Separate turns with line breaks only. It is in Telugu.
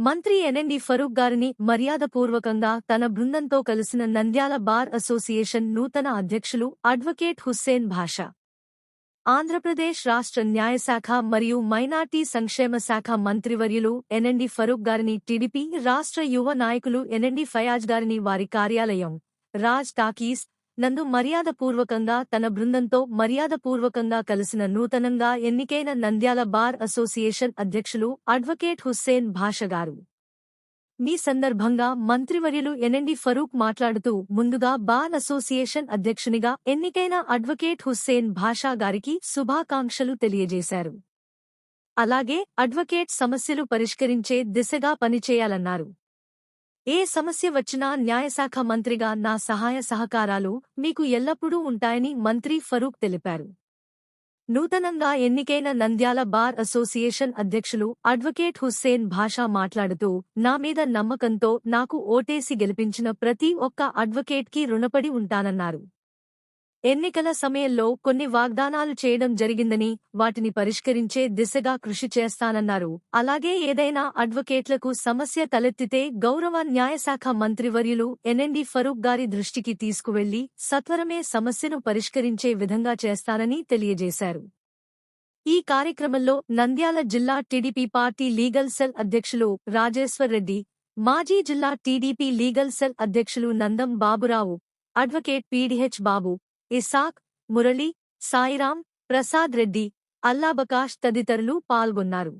మంత్రి ఎన్ఎండి ఫరూక్ గారిని మర్యాదపూర్వకంగా తన బృందంతో కలిసిన నంద్యాల బార్ అసోసియేషన్ నూతన అధ్యక్షులు అడ్వకేట్ హుస్సేన్ భాష. ఆంధ్రప్రదేశ్ రాష్ట్ర న్యాయశాఖ మరియు మైనార్టీ సంక్షేమ శాఖ మంత్రివర్యులు ఎన్ఎండి ఫరూక్ గారిని టీడీపీ రాష్ట్ర యువ నాయకులు ఎన్ఎండి ఫయాజ్ గారిని వారి కార్యాలయం రాజ్ టాకీస్ నందు మర్యాదపూర్వకంగా తన బృందంతో మర్యాదపూర్వకంగా కలిసిన నూతనంగా ఎన్నికైన నంద్యాల బార్ అసోసియేషన్ అధ్యక్షులు అడ్వకేట్ హుస్సేన్ భాష గారు. సందర్భంగా మంత్రివర్యులు ఎన్ఎండి ఫరూక్ మాట్లాడుతూ ముందుగా బార్ అసోసియేషన్ అధ్యక్షునిగా ఎన్నికైన అడ్వకేట్ హుస్సేన్ భాషా గారికి శుభాకాంక్షలు తెలియజేశారు. అలాగే అడ్వకేట్ సమస్యలు పరిష్కరించే దిశగా పనిచేయాలన్నారు. ఏ సమస్య వచ్చినా న్యాయశాఖ మంత్రిగా నా సహాయ సహకారాలు మీకు ఎల్లప్పుడూ ఉంటాయని మంత్రి ఫరూక్ తెలిపారు. నూతనంగా ఎన్నికైన నంద్యాల బార్ అసోసియేషన్ అధ్యక్షులు అడ్వకేట్ హుస్సేన్ భాషా మాట్లాడుతూ నా మీద నమ్మకంతో నాకు ఓటేసి గెలిపించిన ప్రతి ఒక్క అడ్వకేట్కి రుణపడి ఉంటానన్నారు. ఎన్నికల సమయంలో కొన్ని వాగ్దానాలు చేయడం జరిగిందని వాటిని పరిష్కరించే దిశగా కృషి చేస్తానన్నారు. అలాగే ఏదైనా అడ్వకేట్లకు సమస్య తలెత్తితే గౌరవ న్యాయశాఖ మంత్రివర్యులు ఎన్ఎండి ఫరూక్ గారి దృష్టికి తీసుకువెళ్ళి సత్వరమే సమస్యను పరిష్కరించే విధంగా చేస్తానని తెలియజేశారు. ఈ కార్యక్రమంలో నంద్యాల జిల్లా టీడీపీ పార్టీ లీగల్ సెల్ అధ్యక్షులు రాజేశ్వర్ రెడ్డి మాజీ జిల్లా టీడీపీ లీగల్ సెల్ అధ్యక్షులు నందం బాబురావు అడ్వకేట్ పీడీహెచ్ బాబు ఇసాక్ మురళి సాయిరాం ప్రసాద్ రెడ్డి అల్లాబకాష్ తదితరులు పాల్గొన్నారు.